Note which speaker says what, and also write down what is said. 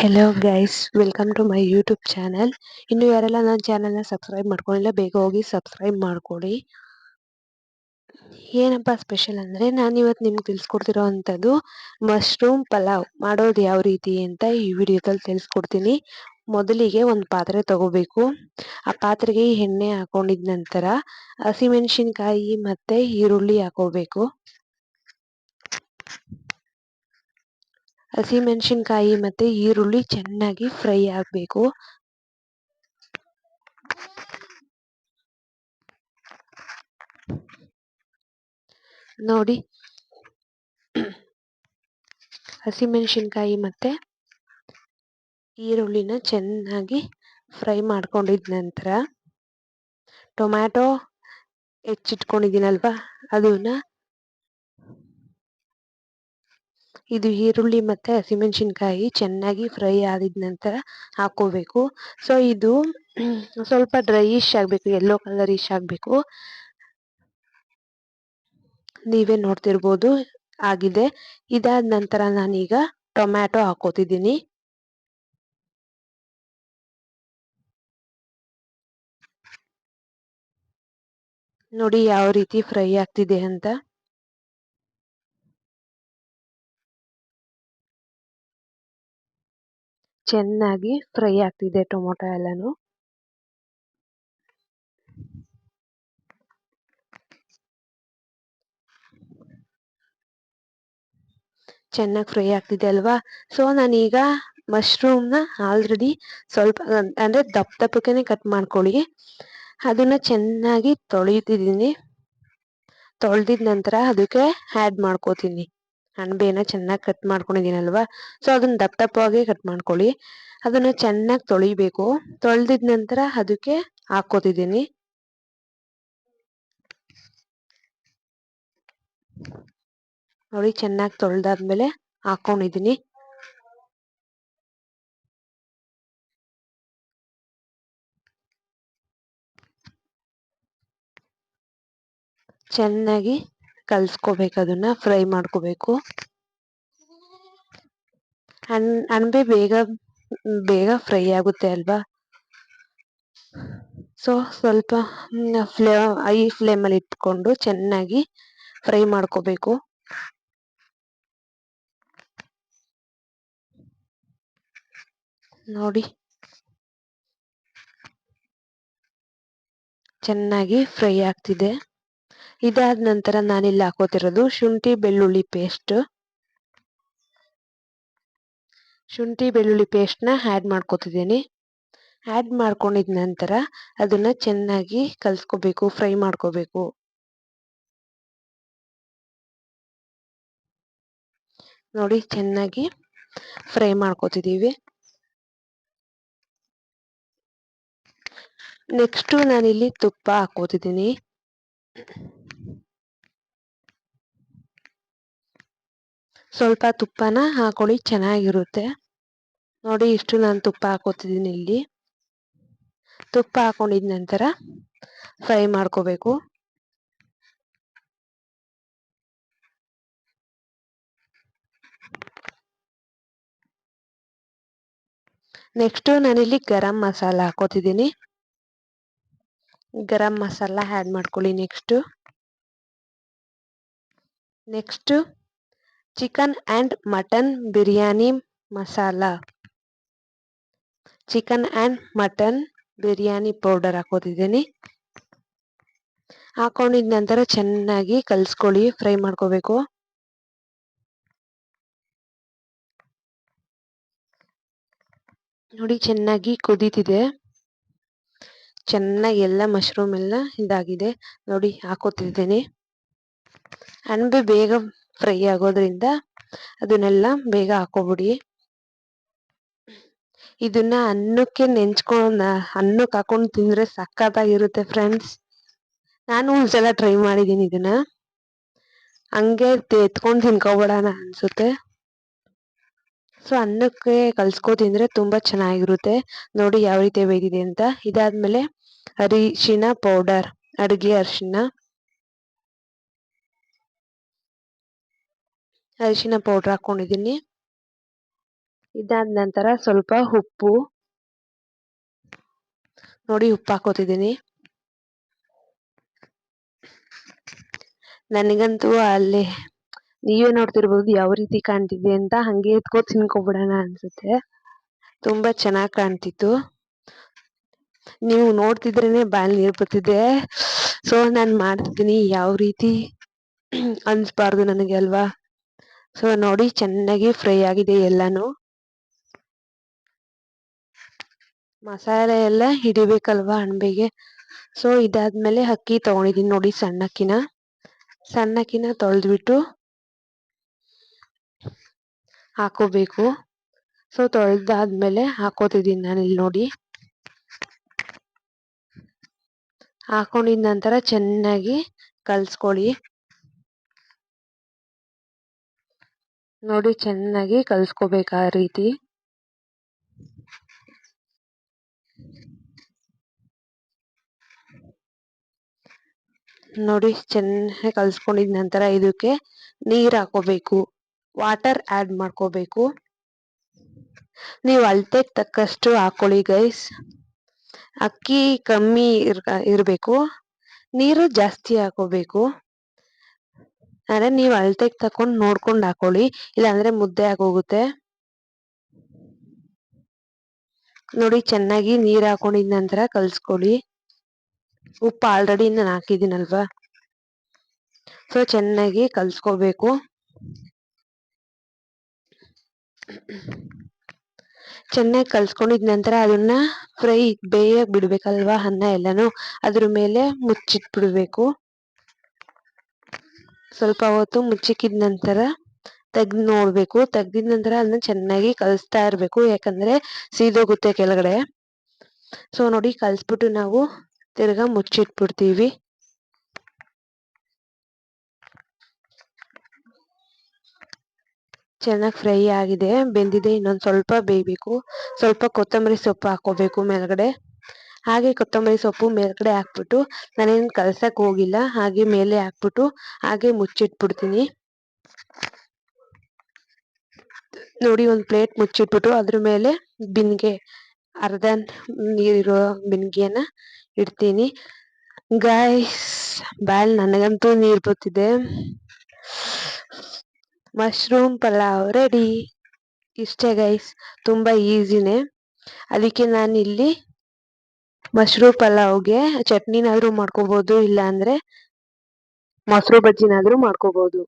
Speaker 1: Hello guys welcome to my YouTube channel ಇನ್ನು ಯಾರೆಲ್ಲ ನನ್ನ ಚಾನಲ್ನ ಸಬ್ಸ್ಕ್ರೈಬ್ ಮಾಡ್ಕೊಂಡಿಲ್ಲ, ಬೇಗ ಹೋಗಿ ಸಬ್ಸ್ಕ್ರೈಬ್ ಮಾಡ್ಕೊಳ್ಳಿ ಏನಪ್ಪ ಸ್ಪೆಷಲ್ ಅಂದರೆ ನಾನು ಇವತ್ತು ನಿಮ್ಗೆ ತಿಳಿಸ್ಕೊಡ್ತಿರೋ ಅಂಥದ್ದು ಮಶ್ರೂಮ್ ಪಲಾವ್. ಮಾಡೋದು ಯಾವ ರೀತಿ ಅಂತ ಈ ವಿಡಿಯೋದಲ್ಲಿ ತಿಳಿಸ್ಕೊಡ್ತೀನಿ. ಮೊದಲಿಗೆ ಒಂದು ಪಾತ್ರೆ ತಗೋಬೇಕು. ಆ ಪಾತ್ರೆಗೆ ಎಣ್ಣೆ ಹಾಕೊಂಡಿದ ನಂತರ ಹಸಿಮೆಣಸಿನ್ಕಾಯಿ ಮತ್ತು ಈರುಳ್ಳಿ ಹಾಕೋಬೇಕು. ಹಸಿಮೆಣಸಿನ್ಕಾಯಿ ಮತ್ತು ಈರುಳ್ಳಿ ಚೆನ್ನಾಗಿ ಫ್ರೈ ಆಗಬೇಕು. ನೋಡಿ. ಹಸಿಮೆಣಸಿನ್ಕಾಯಿ ಮತ್ತು ಈರುಳ್ಳಿನ ಚೆನ್ನಾಗಿ ಫ್ರೈ ಮಾಡ್ಕೊಂಡಿದ ನಂತರ ಟೊಮ್ಯಾಟೊ ಹೆಚ್ಚಿಟ್ಕೊಂಡಿದ್ದೀನಲ್ವಾ, ಅದನ್ನ ಇದು ಈರುಳ್ಳಿ ಮತ್ತೆ ಹಸಿಮೆಣಸಿನ್ಕಾಯಿ ಚೆನ್ನಾಗಿ ಫ್ರೈ ಆದಿದ ನಂತರ ಹಾಕೋಬೇಕು. ಸೊ ಇದು ಸ್ವಲ್ಪ ಡ್ರೈಶ್ ಆಗಬೇಕು ಯೆಲ್ಲೋ ಕಲರ್ ಇಶ್ ಆಗಬೇಕು. ನೀವೇ ನೋಡ್ತಿರ್ಬೋದು, ಆಗಿದೆ. ಇದಾದ ನಂತರ ನಾನೀಗ ಟೊಮ್ಯಾಟೊ ಹಾಕೋತಿದ್ದೀನಿ. ನೋಡಿ ಯಾವ ರೀತಿ ಫ್ರೈ ಆಗ್ತಿದೆ ಅಂತ. ಚೆನ್ನಾಗಿ ಫ್ರೈ ಆಗ್ತಿದೆ ಟೊಮೊಟೊ ಎಲ್ಲಾನು. ಚೆನ್ನಾಗಿ ಫ್ರೈ ಆಗ್ತಿದೆ ಅಲ್ವಾ? ಸೊ, ನಾನೀಗ ಮಶ್ರೂಮ್ನ ಆಲ್ರೆಡಿ ಸ್ವಲ್ಪ, ಅಂದ್ರೆ ದಪ್ಪ ದಪ್ಪಕ್ಕೆ ಕಟ್ ಮಾಡ್ಕೊಳ್ಳಿ. ಅದನ್ನ ಚೆನ್ನಾಗಿ ತೊಳಿತಿದ್ದೀನಿ. ತೊಳೆದಿದ ನಂತರ ಅದಕ್ಕೆ ಆ್ಯಡ್ ಮಾಡ್ಕೋತೀನಿ. ಅಣಬೆನ ಚೆನ್ನಾಗಿ ಕಟ್ ಮಾಡ್ಕೊಂಡಿದ್ದೀನಲ್ವಾ? ಸೊ ಅದನ್ನ ದಪ್ಪ ದಪ್ಪವಾಗಿ ಕಟ್ ಮಾಡ್ಕೊಳ್ಳಿ. ಅದನ್ನ ಚೆನ್ನಾಗಿ ತೊಳಿಬೇಕು. ತೊಳೆದಿದ ನಂತರ ಅದಕ್ಕೆ ಹಾಕೋತಿದ್ದೀನಿ ನೋಡಿ, ಚೆನ್ನಾಗಿ ತೊಳೆದಾದ್ಮೇಲೆ ಹಾಕೊಂಡಿದ್ದೀನಿ ಚೆನ್ನಾಗಿ ಕಲ್ಸ್ಕೋಬೇಕು, ಅದನ್ನ ಫ್ರೈ ಮಾಡ್ಕೋಬೇಕು. ಅನ್ ಅಣಬೆ ಬೇಗ ಬೇಗ ಫ್ರೈ ಆಗುತ್ತೆ ಅಲ್ವಾ? ಸೊ ಸ್ವಲ್ಪ ಫ್ಲೇ ಐ ಫ್ಲೇಮಲ್ಲಿ ಇಟ್ಕೊಂಡು ಚೆನ್ನಾಗಿ ಫ್ರೈ ಮಾಡ್ಕೋಬೇಕು. ನೋಡಿ. ಚೆನ್ನಾಗಿ ಫ್ರೈ ಆಗ್ತಿದೆ. ಇದಾದ ನಂತರ ನಾನಿಲ್ಲಿ ಹಾಕೋತಿರೋದು ಶುಂಠಿ ಬೆಳ್ಳುಳ್ಳಿ ಪೇಸ್ಟ್ ಶುಂಠಿ ಬೆಳ್ಳುಳ್ಳಿ ಪೇಸ್ಟ್ನ ಆ್ಯಡ್ ಮಾಡ್ಕೋತಿದ್ದೀನಿ. ಆ್ಯಡ್ ಮಾಡ್ಕೊಂಡಿದ ನಂತರ ಅದನ್ನು ಚೆನ್ನಾಗಿ ಕಲಿಸ್ಕೋಬೇಕು ಫ್ರೈ ಮಾಡ್ಕೋಬೇಕು. ನೋಡಿ ಚೆನ್ನಾಗಿ ಫ್ರೈ ಮಾಡ್ಕೋತಿದ್ದೀವಿ ನೆಕ್ಸ್ಟು ನಾನಿಲ್ಲಿ ತುಪ್ಪ ಹಾಕೋತಿದ್ದೀನಿ. ಸ್ವಲ್ಪ ತುಪ್ಪನ ಹಾಕೊಳ್ಳಿ, ಚೆನ್ನಾಗಿರುತ್ತೆ. ನೋಡಿ ಇಷ್ಟು ನಾನು ತುಪ್ಪ ಹಾಕೋತಿದ್ದೀನಿ ಇಲ್ಲಿ. ತುಪ್ಪ ಹಾಕೊಂಡಿದ ನಂತರ ಫ್ರೈ ಮಾಡ್ಕೋಬೇಕು. ನೆಕ್ಸ್ಟು ನಾನಿಲ್ಲಿ ಗರಂ ಮಸಾಲ ಹಾಕೋತಿದ್ದೀನಿ. ಗರಂ ಮಸಾಲ ಆ್ಯಡ್ ಮಾಡ್ಕೊಳ್ಳಿ next. Next chicken and mutton biryani masala chicken and mutton biryani powder ಹಾಕೋತಿದ್ದೀನಿ. ಹಾಕೊಂಡಿದ ನಂತರ ಚೆನ್ನಾಗಿ ಕಲ್ಸ್ಕೊಳ್ಳಿ, ಫ್ರೈ ಮಾಡ್ಕೋಬೇಕು. ನೋಡಿ, ಚೆನ್ನಾಗಿ ಕುದೀತಿದೆ. ಚೆನ್ನಾಗಿ ಎಲ್ಲ ಮಶ್ರೂಮ್ ಎಲ್ಲ ಇದಾಗಿದೆ. ನೋಡಿ, ಹಾಕೋತಿದ್ದೀನಿ. ಅಣಬೆ ಬೇಗ ಫ್ರೈ ಆಗೋದ್ರಿಂದ ಅದನ್ನೆಲ್ಲ ಬೇಗ ಹಾಕೋಬಿಡಿ. ಇದನ್ನ ಅನ್ನಕ್ಕೆ ನೆಂಚ್ಕೊಂಡ್, ಅನ್ನಕ್ಕೆ ಹಾಕೊಂಡು ತಿಂದ್ರೆ ಸಕ್ಕತ್ತಾಗಿರುತ್ತೆ ಫ್ರೆಂಡ್ಸ್. ನಾನು ಒಂದ್ಸಲ ಟ್ರೈ ಮಾಡಿದ್ದೀನಿ ಇದನ್ನ. ಹಂಗೆ ಎತ್ಕೊಂಡು ತಿನ್ಕೋಬೇಡಣ ಅನ್ಸುತ್ತೆ. ಸೊ, ಅನ್ನಕ್ಕೆ ಕಲ್ಸ್ಕೊ ತಿಂದ್ರೆ ತುಂಬಾ ಚೆನ್ನಾಗಿರುತ್ತೆ. ನೋಡಿ ಯಾವ ರೀತಿ ಬೇಯ್ದಿದೆ ಅಂತ. ಇದಾದ್ಮೇಲೆ ಅರಿಶಿನ ಪೌಡರ್, ಅಡುಗೆ ಅರಿಶಿನ. ಅರಿಶಿನ ಪೌಡರ್ ಹಾಕೊಂಡಿದ್ದೀನಿ. ಇದಾದ ನಂತರ ಸ್ವಲ್ಪ ಉಪ್ಪು. ನೋಡಿ ಉಪ್ಪು ಹಾಕೋತಿದ್ದೀನಿ. ನನಗಂತೂ ಅಲ್ಲಿ ನೀವೇ ನೋಡ್ತಿರ್ಬೋದು ಯಾವ ರೀತಿ ಕಾಣ್ತಿದೆ ಅಂತ ಹಂಗೆ ಎತ್ಕೋ ತಿನ್ಕೊಬಿಡೋಣ ಅನ್ಸುತ್ತೆ. ತುಂಬಾ ಚೆನ್ನಾಗಿ ಕಾಣ್ತಿತ್ತು. ನೀವು ನೋಡ್ತಿದ್ರೇನೆ ಬಾಯಲ್ಲಿ ನೀರು ಬರ್ತಿದ್ದೆ ಸೊ ನಾನು ಮಾಡ್ತಿದ್ದೀನಿ. ಯಾವ ರೀತಿ ಅನ್ಸ್ಬಾರ್ದು ನನಗೆ ಅಲ್ವಾ? ಸೊ ನೋಡಿ ಚೆನ್ನಾಗಿ ಫ್ರೈ ಆಗಿದೆ ಎಲ್ಲಾನು. ಮಸಾಲೆ ಎಲ್ಲ ಹಿಡಿಬೇಕಲ್ವಾ ಅಣಬೆಗೆ ಸೊ ಇದಾದ್ಮೇಲೆ ಅಕ್ಕಿ ತಗೊಂಡಿದೀನಿ ನೋಡಿ ಸಣ್ಣಕ್ಕಿನ. ಸಣ್ಣಕ್ಕಿನ ತೊಳೆದ್ಬಿಟ್ಟು ಹಾಕೋಬೇಕು. ಸೊ ತೊಳೆದಾದ್ಮೇಲೆ ಹಾಕೋತಿದ್ದೀನಿ ನಾನು ಇಲ್ಲಿ ನೋಡಿ. ಹಾಕೊಂಡಿದ ನಂತರ ಚೆನ್ನಾಗಿ ಕಲ್ಸ್ಕೊಳ್ಳಿ. ನೋಡಿ ಚೆನ್ನಾಗಿ ಕಲ್ಸ್ಕೋಬೇಕು ಆ ರೀತಿ. ನೋಡಿ ಚೆನ್ನಾಗಿ ಕಲ್ಸ್ಕೊಂಡಿದ ನಂತರ ಇದಕ್ಕೆ ನೀರು ಹಾಕೋಬೇಕು. ವಾಟರ್ ಆಡ್ ಮಾಡ್ಕೋಬೇಕು. ನೀವು ಅಳತೆಗೆ ತಕ್ಕಷ್ಟು ಹಾಕೊಳ್ಳಿ ಗೈಸ್. ಅಕ್ಕಿ ಕಮ್ಮಿ ಇರ್ ಇರಬೇಕು. ನೀರು ಜಾಸ್ತಿ ಹಾಕೋಬೇಕು. ಅಂದ್ರೆ ನೀವು ಅಳತೆಗೆ ತಕೊಂಡ್ ನೋಡ್ಕೊಂಡು ಹಾಕೊಳ್ಳಿ, ಇಲ್ಲಾಂದ್ರೆ ಮುದ್ದೆ ಆಗೋಗುತ್ತೆ. ನೋಡಿ ಚೆನ್ನಾಗಿ ನೀರ್ ಹಾಕೊಂಡಿದ ನಂತರ ಕಲ್ಸ್ಕೊಳ್ಳಿ. ಉಪ್ಪು ಆಲ್ರೆಡಿ ನಾನು ಹಾಕಿದ್ದೀನಲ್ವಾ? ಸೊ, ಚೆನ್ನಾಗಿ ಕಲ್ಸ್ಕೋಬೇಕು. ಚೆನ್ನಾಗಿ ಕಲ್ಸ್ಕೊಂಡಿದ್ ನಂತರ ಅದನ್ನ ಫ್ರೈ ಬೇಯಕ್ ಬಿಡ್ಬೇಕಲ್ವಾ ಅನ್ನ ಎಲ್ಲಾನು? ಅದ್ರ ಮೇಲೆ ಮುಚ್ಚಿಟ್ಬಿಡ್ಬೇಕು. ಸ್ವಲ್ಪ ಹೊತ್ತು ಮುಚ್ಚಿಕ್ಕಿದ ನಂತರ ತೆಗ್ದು ನೋಡಬೇಕು. ತೆಗ್ದಿದ ನಂತರ ಅದನ್ನ ಚೆನ್ನಾಗಿ ಕಲಿಸ್ತಾ ಇರಬೇಕು. ಯಾಕಂದ್ರೆ ಸೀದೋಗುತ್ತೆ ಕೆಳಗಡೆ. ಸೊ ನೋಡಿ ಕಲ್ಸ್ಬಿಟ್ಟು ನಾವು ತಿರ್ಗಾ ಮುಚ್ಚಿಟ್ಬಿಡ್ತೀವಿ. ಚೆನ್ನಾಗಿ ಫ್ರೈ ಆಗಿದೆ. ಬೆಂದಿದೆ. ಇನ್ನೊಂದು ಸ್ವಲ್ಪ ಬೇಯಬೇಕು. ಸ್ವಲ್ಪ ಕೊತ್ತಂಬರಿ ಸೊಪ್ಪು ಹಾಕೋಬೇಕು ಮೇಲ್ಗಡೆ. ಹಾಗೆ ಕೊತ್ತಂಬರಿ ಸೊಪ್ಪು ಮೇಲ್ಗಡೆ ಹಾಕ್ಬಿಟ್ಟು ನಾನೇನು ಕಲ್ಸಕ್ ಹೋಗಿಲ್ಲ, ಹಾಗೆ ಮೇಲೆ ಹಾಕ್ಬಿಟ್ಟು ಹಾಗೆ ಮುಚ್ಚಿಟ್ಬಿಡ್ತೀನಿ. ನೋಡಿ ಒಂದು ಪ್ಲೇಟ್ ಮುಚ್ಚಿಟ್ಬಿಟ್ಟು ಅದ್ರ ಮೇಲೆ ಬಿನ್ಗೆ, ಅರ್ಧ ನೀರಿರೋ ಬಿನ್ಗೆನ ಇಡ್ತೀನಿ. ಗಾಯ್ಸ್ ಬಾಯ್, ನನಗಂತೂ ನೀರ್ ಬರ್ತಿದೆ. ಮಶ್ರೂಮ್ ಪಲಾವ್ ರೆಡಿ ಇಷ್ಟೇ ಗೈಸ್ ತುಂಬಾ ಈಸಿನೇ ಅದಕ್ಕೆ ನಾನು ಇಲ್ಲಿ ಮಶ್ರೂಮ್ ಪಲಾವ್ಗೆ ಚಟ್ನಿನಾದ್ರೂ ಮಾಡ್ಕೋಬಹುದು ಇಲ್ಲ ಅಂದ್ರೆ ಮೊಸರು ಬಜ್ಜಿನಾದ್ರೂ ಮಾಡ್ಕೋಬಹುದು